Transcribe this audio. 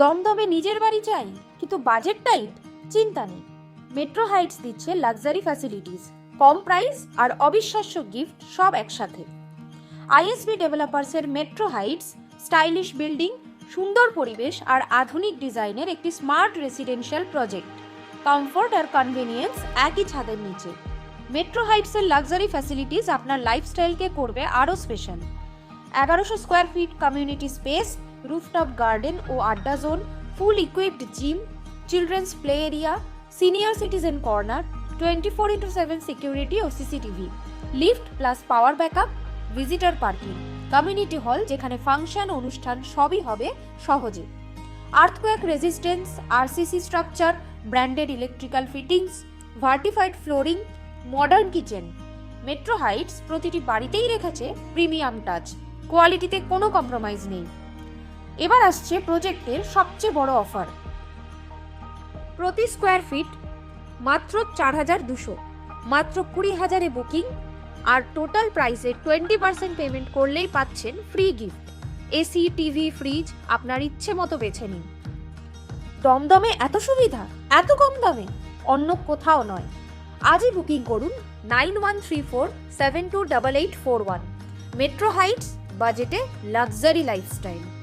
দমদমে নিজের বাড়ি চাই, কিন্তু বাজেট টাইট চিন্তা নেই। মেট্রো হাইটস দিচ্ছে লাক্সারি ফ্যাসিলিটিস কম প্রাইস আর অবিশ্বাস্য গিফট সব একসাথে। আইএসবি ডেভেলপার্সের মেট্রো হাইটস স্টাইলিশ বিল্ডিং সুন্দর পরিবেশ আর আধুনিক ডিজাইনের একটি স্মার্ট রেসিডেন্সিয়াল প্রজেক্ট কমফোর্ট আর কনভেনিয়েন্স একই ছাদের নিচে। মেট্রো হাইটসের লাক্সারি ফ্যাসিলিটিস আপনার লাইফস্টাইলকে করবে আরও স্পেশাল এগারোশো square feet community space rooftop garden ও আড্ডা zone full equipped gym children's play area senior citizen corner twenty four into seven security ও CCTV lift plus power backup visitor parking community hall যেখানে function অনুষ্ঠান সবই হবে সহজে। Earthquake resistance RCC structure branded electrical fittings vitrified flooring modern kitchen Metro Heights প্রতিটি বাড়িতেই রেখেছে premium touch কোয়ালিটিতে কোনো কম্প্রোমাইজ নেই। এবার আসছে প্রজেক্টের সবচেয়ে বড় অফার প্রতি স্কোয়ার ফিট মাত্র চার হাজার দুশো, মাত্র কুড়ি হাজারে বুকিং আর টোটাল প্রাইসে টোয়েন্টি পার্সেন্ট পেমেন্ট করলেই পাচ্ছেন free gift AC TV fridge আপনার ইচ্ছে মতো বেছে নিন। দমদমে এত সুবিধা, এত কম দামে? অন্য কোথাও নয়। আজই বুকিং করুন nine one three four seven two double eight four one. Metro Heights বাজেটে লাক্সারি লাইফস্টাইল।